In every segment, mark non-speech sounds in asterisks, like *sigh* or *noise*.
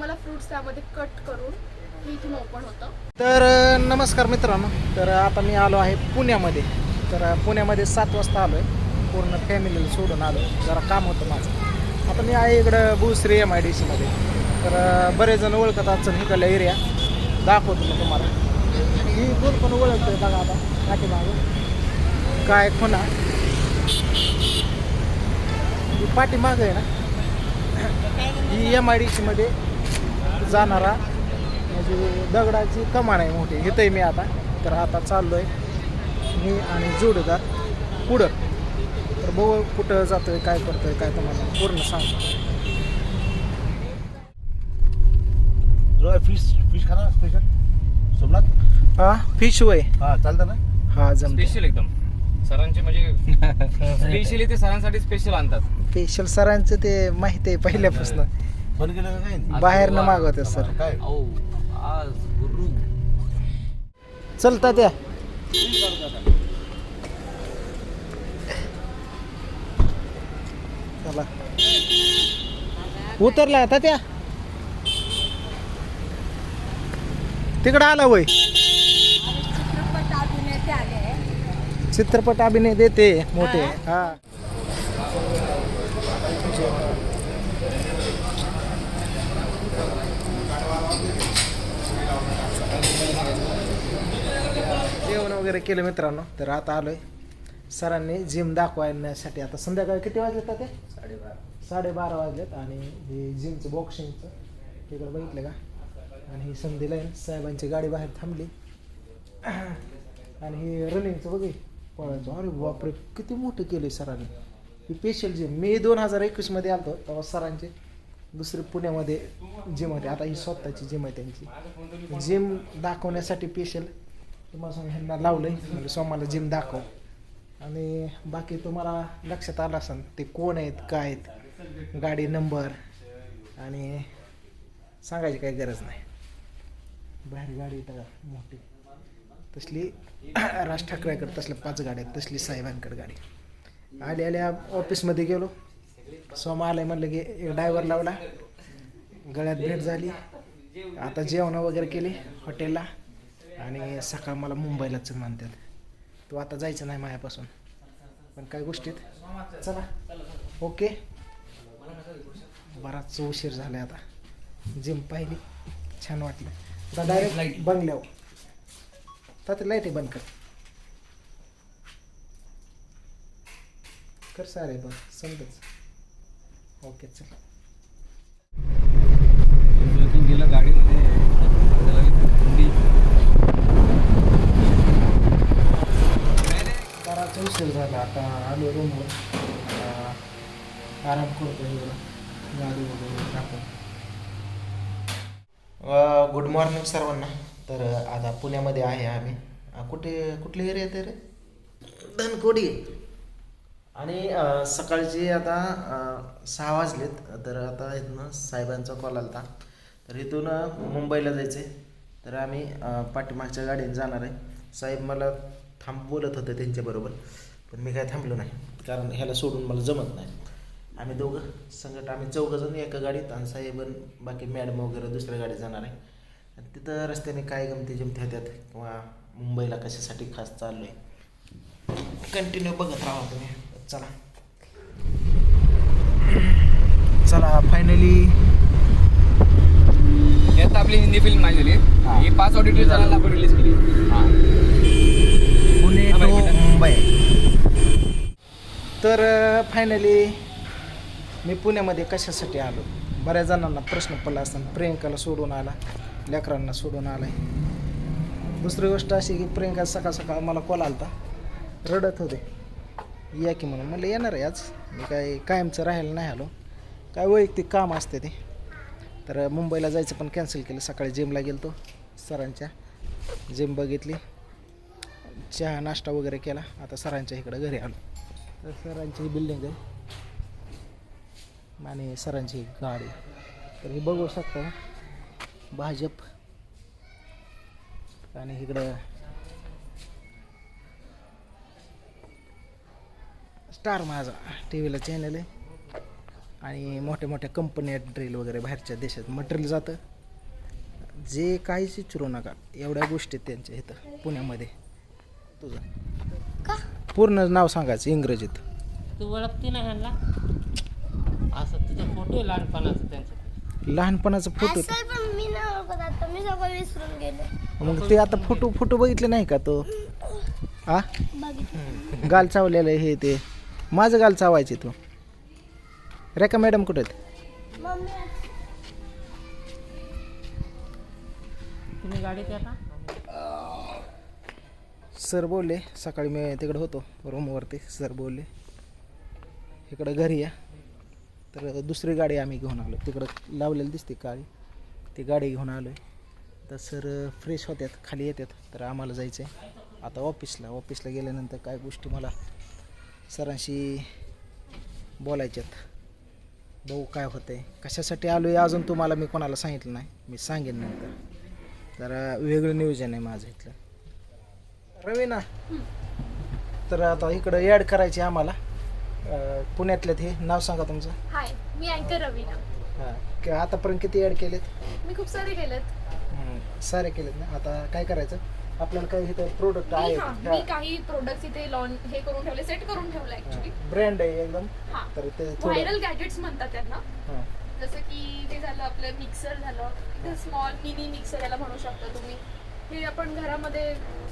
तुम्हाला फ्रुट्स त्यामध्ये कट करून हे इथून ओपन होतं. तर नमस्कार मित्रांनो. तर आता मी आलो आहे पुण्यामध्ये. तर पुण्यामध्ये सात वाजता आलो आहे पूर्ण फॅमिलीला सोडून आलो जरा काम होतं माझं. आता मी आहे इकडं भूश्री एम आय डी सीमध्ये तर बरेच जण ओळखत असतील इकडला एरिया दाखवतो मी तुम्हाला. ही दोन पण ओळखतोय बघा आता पाठीमागं. काय खुना ही पाठीमागं आहे ना. ही एम आय डी सीमध्ये जाणारा म्हणजे दगडाची कमान आहे मोठी. इथंही मी आता. तर आता चाललो आहे मी आणि जोडीदार पुढं. तर बघू कुठं जातोय काय करतोय काय तुम्हाला पूर्ण सांगतो. फिश फिश खाना स्पेशल सोमनाथ? हा फिश वय हा चालतं ना? हा जमते स्पेशल एकदम. सरांचे म्हणजे *laughs* स्पेशली ते सरांसाठी स्पेशल आणतात. स्पेशल सरांचं ते माहिती आहे पहिल्यापासून. केलं का काय? बाहेरनं मागवते सर. काय? औ आज गुरु. चलता त्या. चला. उतरला आता त्या. तिकडं आला वय. चित्रपट अभिनेते आले. चित्रपट अभिनय देते मोठे. हा. जेवण वगैरे केलं मित्रांनो तर आता आलोय. सरांनी जिम दाखवण्यासाठी. आता संध्याकाळी किती वाजलेत ते? साडेबारा. साडेबारा वाजलेत आणि हे जिमचं बॉक्सिंगचं तिकडं बघितलं का? आणि ही संधी लाईन साहेबांची गाडी बाहेर थांबली. आणि हे रनिंगचं बघे पळायचं. अरे बापरे किती मोठं केलं सरांनी. ही स्पेशल जिम मी दोन हजार एकवीसमध्ये आलतो तेव्हा सरांचे दुसरे पुण्यामध्ये जिम होते. आता ही स्वतःची जिम आहे त्यांची. जिम दाखवण्यासाठी स्पेशल तुम्हाला सांग ह्यांना लावलंय म्हणजे सोमाला जिम दाखव. आणि बाकी तुम्हाला लक्षात आलं असेल ते कोण आहेत काय आहेत गाडी नंबर आणि सांगायची काही गरज नाही. बाहेर गाडी तर मोठी. तसली *coughs* राज ठाकरेकडे तसल्या पाच गाड्या आहेत तसली साहेबांकडे गाडी. आल्या आल्या ऑफिसमध्ये गेलो. सोमा आलाय म्हणलं की एक ड्रायव्हर लावला. गळ्यात भेट झाली. आता जेवणं वगैरे केली हॉटेलला आणि सकाळ मला मुंबईलाच म्हणतात. तू आता जायचं नाही मायापासून. पण काय गोष्टीत? चला. ओके. बराच उशीर झाला आता. जिम पाहिली. छान वाटलं. आता डायरेक्ट बंगल्यावर. तर लाइट बंद कर. कर सारे बघ समजच ओके चल. गेलं गाडीमध्ये थंडी बराच उशीर झाला आता आलो रूमवर आता आराम करतो वगैरे टाकून गुड मॉर्निंग सर्वांना. तर आता पुण्यामध्ये आहे आम्ही. कुठे कुठले एरिया ते रे? धनकोडी. आणि सकाळचे आता सहा वाजलेत. तर आता इथनं साहेबांचा कॉल आला होता तर इथून मुंबईला जायचं आहे तर आम्ही पाठीमागच्या गाडीने जाणार आहे. साहेब मला थांब बोलत होते त्यांच्याबरोबर. पण मी काय थांबलो नाही. कारण ह्याला सोडून मला जमत नाही. आम्ही दोघं संगत आम्ही चौघंजण एका गाडीत आणि साहेब बाकी मॅडम वगैरे दुसऱ्या गाडीत जाणार आहे. आणि तिथं रस्त्याने काय गमती जमती होत्यात किंवा मुंबईला कशासाठी खास चाललो आहे कंटिन्यू बघत राहा तुम्ही. चला. चला फायनली यात आपली हिंदी फिल्म नाही झाली ही. पाच ऑडिटर चॅनल आपण रिलीज केली. हा. पुणे. मुंबई. तर फायनली मी पुण्यामध्ये कशासाठी आलो? बऱ्याच जणांना प्रश्न पडला असताना प्रियंकाला सोडून आला. लेकरांना सोडून आलाय दुसरी गोष्ट अशी की प्रियंका सकाळ सकाळ मला कॉल आलता. रडत होते. या की म्हणून. म्हणलं येणार आहे आज. मी काय कायमचं राहायला नाही आलो. काय वैयक्तिक काम असते ते. तर मुंबईला जायचं पण कॅन्सल केलं. सकाळी जिमला गेलो तो सरांच्या जिम बघितली. चहा नाश्ता वगैरे केला. आता सरांच्या इकडं घरी आलो. तर सरांची बिल्डिंग आहे. आणि सरांची गाडी. तर हे बघू शकता भाजप. आणि इकडं स्टार माझा टी व्हीला चॅनल आहे. आणि मोठ्या मोठ्या कंपन्या ड्रिल वगैरे बाहेरच्या देशात. मटेरियल जातं. जे काहीच विचारू नका. एवढ्या गोष्टी आहेत त्यांच्या इथं पुण्यामध्ये. तुझं? का? पूर्ण नाव सांगायचं इंग्रजीत. तू ओळखते ना ह्यांना? असं तुझं फोटो आहे लहानपणाचा त्यांचा. लहानपणाचा फोटो असेल पण मी नाही ओळखत आता. मी सगळं विसरून गेले. मग ते आता फोटो फोटो बघितले नाही का तो? आ? बघितलं. गाल चावलेलं हे ते. माझं गाल चावायचे तू. रेखा मॅडम कुठे आहेत? मम्मी तुम्ही गाडीत येता सर बोलले सकाळी मी तिकडे होतो रूमवरती सर बोलले इकडं घरी या. तर दुसरी गाडी आम्ही घेऊन आलो तिकडं लावलेली दिसते काळी. ती गाडी घेऊन आलो आहे तर सर फ्रेश होत्यात खाली येतात तर आम्हाला जायचं आहे आता ऑफिसला ऑफिसला गेल्यानंतर काय गोष्टी मला सरांशी बोलायच्यात. भाऊ काय होतं आहे कशासाठी आलो आहे अजून तुम्हाला मी कोणाला सांगितलं नाही. मी सांगेन नंतर. जरा वेगळं नियोजन आहे माझं इथलं. रवीना. तर आता इकडं ॲड करायची आम्हाला. अं, पुण्यातलं ते नाव सांगा तुमचं. हाय मी अँकर रवीना. हां क- आतापर्यंत किती ॲड केलेत? मी खूप सारे केलेत. सारे केलेत ना? आता काय करायचं? आपल्याला काही इथं प्रोडक्ट मी आहे हा मी काही प्रोडक्ट्स इथे लॉन्च हे करून ठेवले सेट करून ठेवलं ऍक्च्युली ब्रँड आहे एकदम. हा. तर ते थोडं व्हायरल गॅजेट्स म्हणतात त्यांना. हां. जसं की ते झालं आपलं मिक्सर झालं. स्मॉल मिनी मिक्सर याला म्हणू शकता तुम्ही. हे आपण घरामध्ये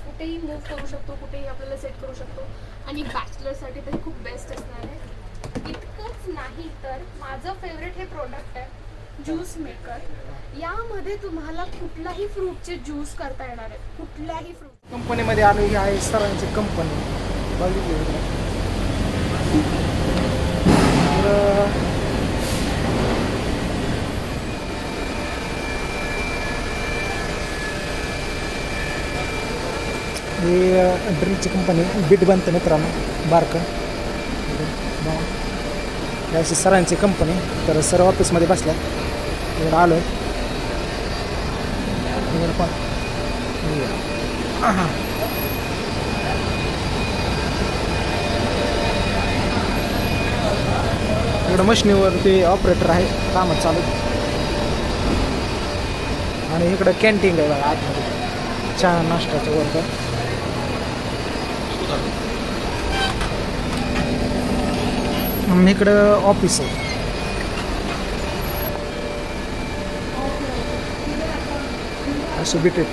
कुठेही मूव्ह करू शकतो कुठेही आपल्याला सेट करू शकतो. आणि बॅचलरसाठी तर खूप बेस्ट असणार आहे. इतकंच नाही तर माझं फेवरेट हे प्रोडक्ट आहे ज्यूस मेकर यामध्ये तुम्हाला कुठलाही फ्रूटचे ज्यूस करता येणार आहे. कुठल्याही फ्रूट कंपनीमध्ये आलेली आहे सरांची कंपनी बघितली तर ही ड्रिलची कंपनी बीट बनते मित्रांनो बारकं. अशी सरांची कंपनी तर सर ऑफिसमध्ये बसल्या. इकडं आलो आहे पण इकडं मशिनीवर ते ऑपरेटर आहे कामं चालू. आणि इकडं कॅन्टीन आहे बघा आतमध्ये. चहा नाश्त्याचं वर्ग आम्ही इकडं ऑफिस आहे. असं बिटेट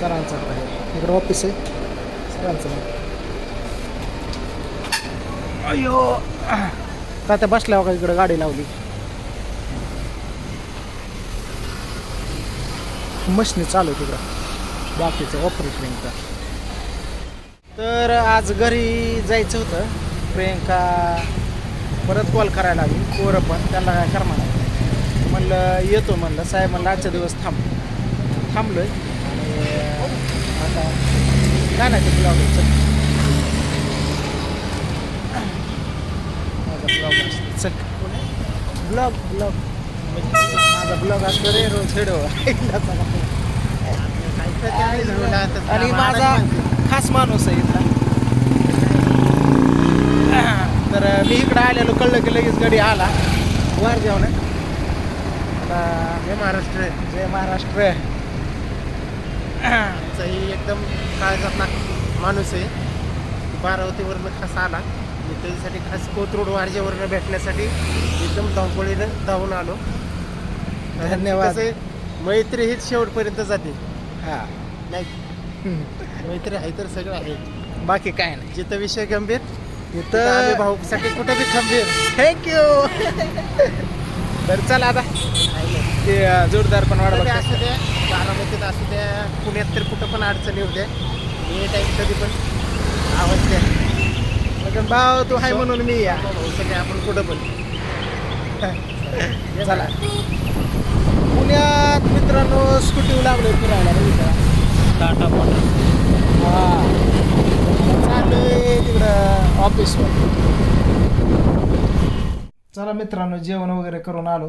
सरांचं आहे. इकडं ऑफिस आहे. सरांचं अयो अयो तात्या बसल्या का इकडं गाडी लावली. मशनी चालू आहे तिकडं. बाकीचं ऑपरेटिंगचं तर आज घरी जायचं होतं. प्रियंका परत कॉल करायला लागली पोरं पण त्यांना काय कर म्हणा म्हणलं येतो म्हणलं. साहेब म्हणलं आजचा दिवस थांब. थांबलोय. आणि आता काय नाही ते ब्लॉग चल माझा ब्लॉग असतो. चल. ब्लॉग म्हणजे ब्लॉग माझा ब्लॉग असतो रे रोज हेडो *laughs* आणि माझा खास माणूस आहे इथला. तर मी इकडं आलेलो कळलं की लगेच गडी आला. वर जेवण हे महाराष्ट्र जय महाराष्ट्र. ही एकदम काळजातला माणूस आहे. बारावतीवरनं खास आला. मी त्याच्यासाठी खास कोथरूड वारजेवरनं भेटण्यासाठी एकदम धावपळीनं धावून आलो. धन्यवाद. मैत्री हीच शेवटपर्यंत जाते. हा. नाही. मैत्री आहे तर सगळं आहे. बाकी काय नाही. जिथं विषय गंभीर तिथं भाऊसाठी कुठं बी खंबीर थँक्यू तर चला आता. ते जोरदार पण वाढ कुठं बी बघतात. असू द्या बारामतीत असू द्या पुण्यात तर कुठं पण अडचण द्या ए टाईम कधी पण आवाज द्या मग भाऊ तू हाय म्हणून मी या. भाऊ सगळे आपण कुठं पण. *laughs* चला. पुण्यात मित्रांनो स्कूटी लागलोय फिरायला बघितलं टाटा मोटर हा. चाललोय तिकडं ऑफिसवर चला मित्रांनो जेवण वगैरे करून आलो.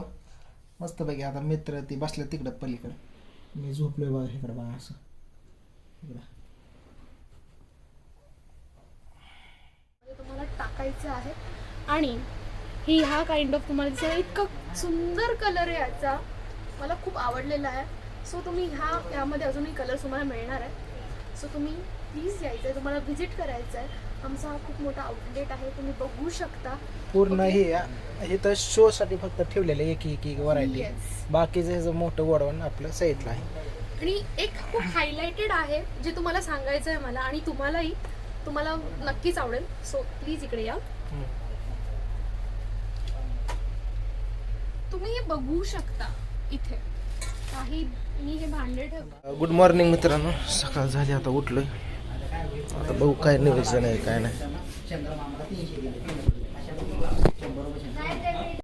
मस्तपैकी आता मित्र ती बसले तिकडं पलीकडं. मी झोपलोय बघा इकडं बघा असं. इकडं. तुम्हाला टाकायचं आहे. आणि ही हा काइंड ऑफ तुम्हाला दिसेल इतकं सुंदर कलर आहे याचा. मला खूप आवडलेला आहे. सो तुम्ही ह्या यामध्ये अजूनही कलर्स तुम्हाला मिळणार आहे सो तुम्ही प्लीज यायचं आहे तुम्हाला व्हिजिट करायचं आहे आमचा हा खूप मोठा आउटलेट आहे तुम्ही बघू शकता. पूर्ण. हे हे तर शो साठी फक्त ठेवलेलं आहे, एक एक एक व्हरायटी. बाकीचं ह्याचं मोठं गोडवण आपलं साईडला आहे. आणि एक खूप हायलाइटेड आहे जे तुम्हाला सांगायचं आहे मला आणि तुम्हालाही तुम्हाला नक्कीच आवडेल. सो प्लीज इकडे या. तुम्ही हे बघू शकता. इथे. काही मी हे भांडे गुड मॉर्निंग मित्रांनो. सकाळ झाली आता उठलोय. आता बघू काय नियोजन आहे काय नाही.